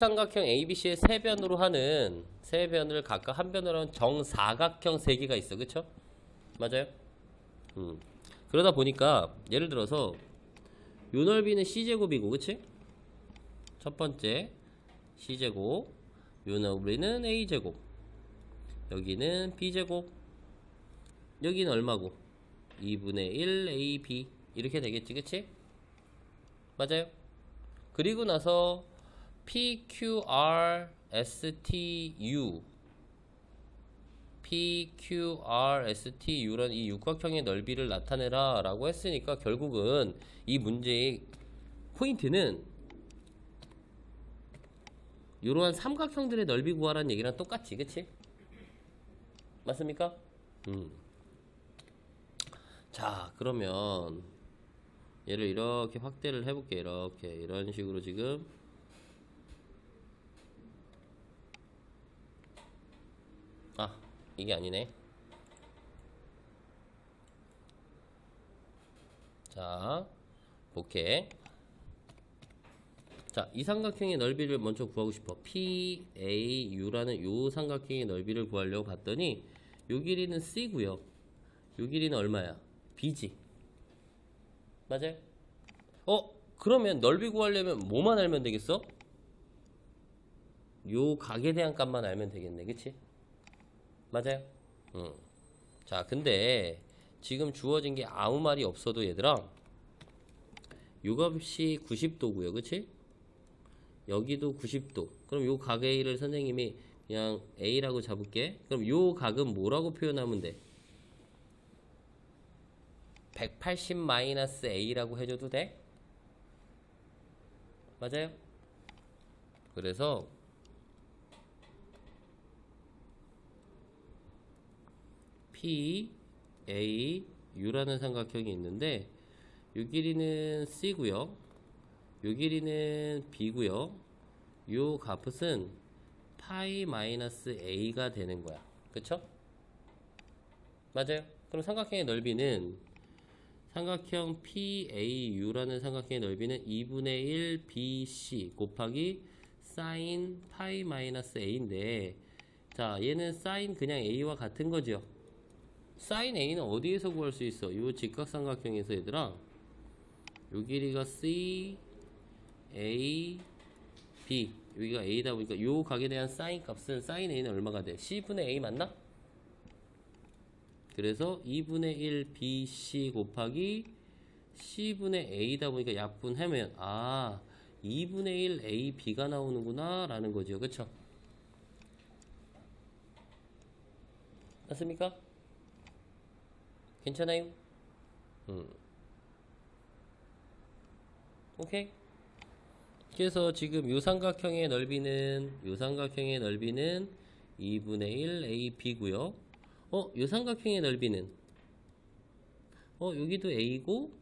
삼각형 ABC의 세 변으로 하는 세 변을 각각 한 변으로 하는 정사각형 세 개가 있어, 그쵸? 맞아요? 음. 그러다 보니까 예를 들어서 요 넓이는 C제곱이고, 그치? 첫 번째 C제곱, 요 넓이는 A제곱, 여기는 B제곱, 여기는 얼마고? 2분의 1 AB 이렇게 되겠지, 그치? 맞아요? 그리고 나서 PQR STU PQR STU라는 이 육각형의 넓이를 나타내라 라고 했으니까 결국은 이 문제의 포인트는 이러한 삼각형들의 넓이 구하라는 얘기랑 똑같지 그치? 맞습니까? 음. 자 그러면 얘를 이렇게 확대를 해볼게 이렇게 이런 식으로 지금 아 이게 아니네 자 오케이 자, 이 삼각형의 넓이를 먼저 구하고 싶어. PAU라는 요 삼각형의 넓이를 구하려고 봤더니 요 길이는 C고요. 요 길이는 얼마야? B지. 맞아요? 어? 그러면 넓이 구하려면 뭐만 알면 되겠어? 요 각에 대한 값만 알면 되겠네. 그치? 맞아요? 응. 자, 근데 지금 주어진 게 아무 말이 없어도 얘들아 요 값이 90도고요. 그치? 여기도 90도. 그럼 요 각 A를 선생님이 그냥 A라고 잡을게. 그럼 요 각은 뭐라고 표현하면 돼? 180 마이너스 A라고 해줘도 돼? 맞아요? 그래서 P, A, U라는 삼각형이 있는데 요 길이는 C고요. 요 길이는 B고요. 요 값은 파이 마이너스 A가 되는 거야. 그쵸? 맞아요? 그럼 삼각형의 넓이는 삼각형 PAU라는 삼각형의 넓이는 2분의 1 BC 곱하기 사인 파이 마이너스 A인데 자 얘는 사인 그냥 A와 같은 거죠. 사인 A는 어디에서 구할 수 있어? 요 직각삼각형에서 얘들아 요 길이가 C A B 여기가 A다 보니까 요 각에 대한 사인 값은 사인 A는 얼마가 돼? C분의 A 맞나? 그래서 2분의 1 BC 곱하기 C분의 A다 보니까 약분하면 아 2분의 1 AB가 나오는구나 라는 거죠 그쵸? 맞습니까? 괜찮아요? 음. 오케이 그래서 지금 요 삼각형의 넓이는 요 삼각형의 넓이는 2분의 1 AB고요. 어, 요 삼각형의 넓이는 어, 여기도 A고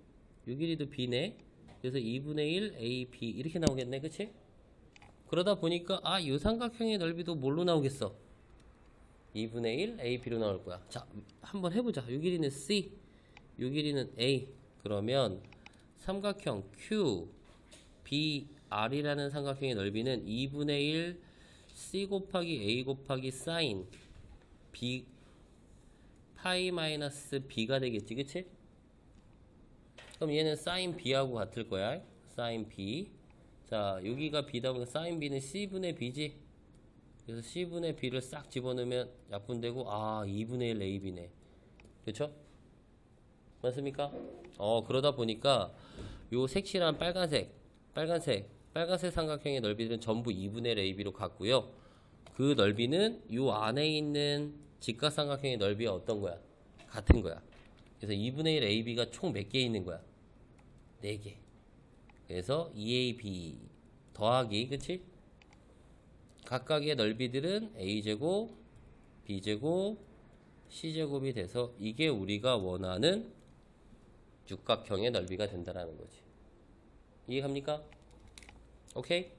요 길이도 B네. 그래서 2분의 1 AB 이렇게 나오겠네. 그치? 그러다 보니까 아, 요 삼각형의 넓이도 뭘로 나오겠어? 2분의 1 AB로 나올 거야. 자, 한번 해보자. 요 길이는 C, 요 길이는 A. 그러면 삼각형 Q, B, R이라는 삼각형의 넓이는 2분의 1 C 곱하기 A 곱하기 사인 B 파이 마이너스 B가 되겠지 그치? 그럼 얘는 사인 B하고 같을 거야 사인 B 자 여기가 B다 보니까 사인 B는 C분의 B지 그래서 C분의 B를 싹 집어넣으면 약분되고 아 2분의 1 AB네 그쵸? 맞습니까? 어 그러다 보니까 요 색칠한 빨간색 빨간색 빨간색 삼각형의 넓이들은 전부 2분의 1 AB로 같고요. 그 넓이는 요 안에 있는 직각삼각형의 넓이와 어떤 거야? 같은 거야. 그래서 2분의 1 AB가 총 몇 개 있는 거야? 4개. 그래서 2AB 더하기 그치? 각각의 넓이들은 A제곱, B제곱, C제곱이 돼서 이게 우리가 원하는 육각형의 넓이가 된다라는 거지. 이해갑니까? 오케이?